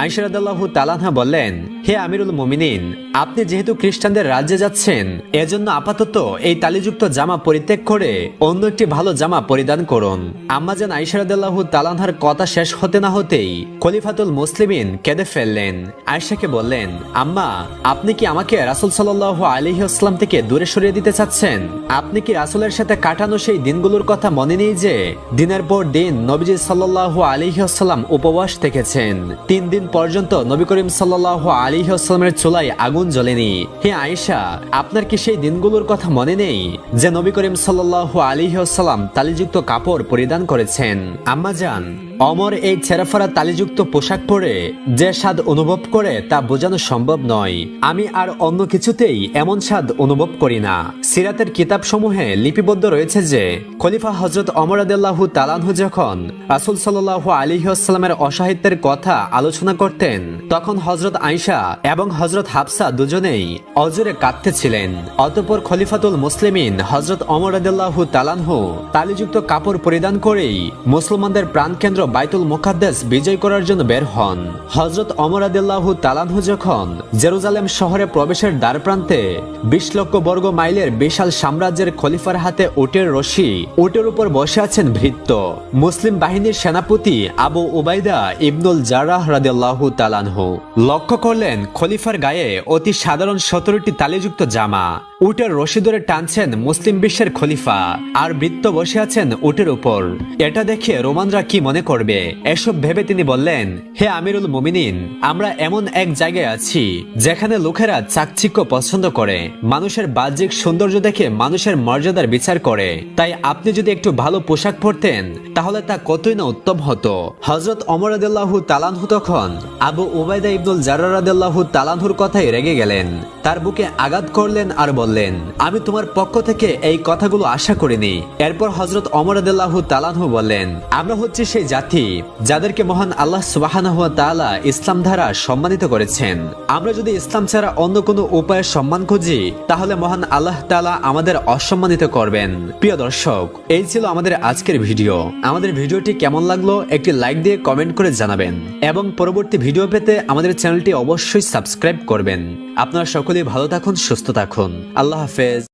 আইসারাদাল্লাহু তালানহা বললেন, হে আমিরুল মুমিনিন, আপনি যেহেতু খ্রিস্টানদের রাজ্যে যাচ্ছেন, এজন্য আপাতত এই তালিযুক্ত জামা পরিত্যাগ করে অন্য একটি ভালো জামা পরিধান করুন। আম্মাজান আইসারাদাল্লাহু তালানহার কথা শেষ হতে না হতেই খলিফাতুল মুসলিমিন কেঁদে ফেললেন। আয়েশাকে বললেন, আম্মা, আপনি কি আমাকে রাসুল সাল্লাহ আলিহাস্লাম থেকে দূরে সরিয়ে দিতে চাচ্ছেন? আপনি কি রাসুলের সাথে কাটানো সেই দিনগুলোর কথা মনে নেই যে, দিনের পর দিন নবীজি সাল্লাহ আলিহাস্লাম উপবাস থেকেছেন, তিন দিন পর্যন্ত নবী করিম সাল্লাহ আসলামের চুলায় আগুন জ্বলেনি। হে আয়েশা, আপনার কি সেই দিনগুলোর কথা মনে নেই যে নবী করিম সাল্লাহ আলী আসসালাম তালিযুক্ত কাপড় পরিধান করেছেন? আম্মা যান অমর এই ছেঁড়াফাড়া তালিযুক্ত পোশাক পরে যে স্বাদ অনুভব করে তা বোঝানো সম্ভব নয়। আমি আর অন্য কিছুতেই এমন স্বাদ অনুভব করি না। সিরাতের কিতাবসমূহে লিপিবদ্ধ রয়েছে যে, খলিফা হজরত অমর আদাল্লাহু তালানহু যখন রাসুল সাল্লাহ আলিহাস্লামের অসাহিত্যের কথা আলোচনা করতেন, তখন হজরত আইসা এবং হজরত হাফসা দুজনেই অজরে কাঁদতেছিলেন। অতপর খলিফাতুল মুসলিমিন হজরত অমর আদাল্লাহু তালানহু তালিযুক্ত কাপড় পরিধান করেই মুসলমানদের প্রাণকেন্দ্র বাইতুল মুকাদ্দাস বিজয় করার জন্য বের হন। হজরত অমর আদিল্লাহু তালানহু যখন জেরুজালেম শহরে প্রবেশের দ্বার প্রান্তে বিশ লক্ষ বর্গ মাইলের বিশাল সাম্রাজ্যের খলিফার হাতে উটের রশি, উটের উপর বসে আছেন ভৃত্য। মুসলিম বাহিনীর সেনাপতি আবু উবাইদা ইবনুল জারাহ রাদিয়াল্লাহু তালানহু লক্ষ্য করলেন খলিফার গায়ে অতি সাধারণ সতেরোটি তালিযুক্ত জামা, উটের রশি ধরে টানছেন মুসলিম বিশ্বের খলিফা, আর বৃত্ত বসে আছেন উটের উপর। এটা দেখে রোমানরা কি মনে করবে। এসব ভেবে তিনি বললেন, হে আমিরুল মুমিনিন, আমরা এমন এক জায়গায় আছি, যেখানে লোকেরা চাকচিক্য পছন্দ করে, মানুষের বাহ্যিক সৌন্দর্য দেখে মানুষের মর্যাদার বিচার করে। তাই আপনি যদি একটু ভালো পোশাক পরতেন, তাহলে তা কতই না উত্তম হতো। হজরত অমর আদাল্লাহু তালানহু তখন আবু উবাইদা ইবনুল জারার তালানহুর কথাই রেগে গেলেন। তার বুকে আঘাত করলেন আর বললেন, আমি তোমার পক্ষ থেকে এই কথাগুলো আশা করিনি। এরপর হজরত অমর আদাল্লাহু তালানহু বললেন, আমরা হচ্ছে সেই জাতি যাদেরকে মহান আল্লাহ সুবাহানাহ তাআলা ইসলাম দ্বারা সম্মানিত করেছেন। আমরা যদি ইসলাম ছাড়া অন্য কোনো উপায়ে সম্মান খুঁজি, তাহলে মহান আল্লাহ তাআলা আমাদের অসম্মানিত করবেন। প্রিয় দর্শক, এই ছিল আমাদের আজকের ভিডিও। আমাদের ভিডিওটি কেমন লাগল একটি লাইক দিয়ে কমেন্ট করে জানাবেন। এবং পরবর্তী ভিডিও পেতে আমাদের চ্যানেলটি অবশ্যই সাবস্ক্রাইব করবেন। আপনারা সকলেই ভালো থাকুন, সুস্থ থাকুন। আল্লাহ হাফেজ।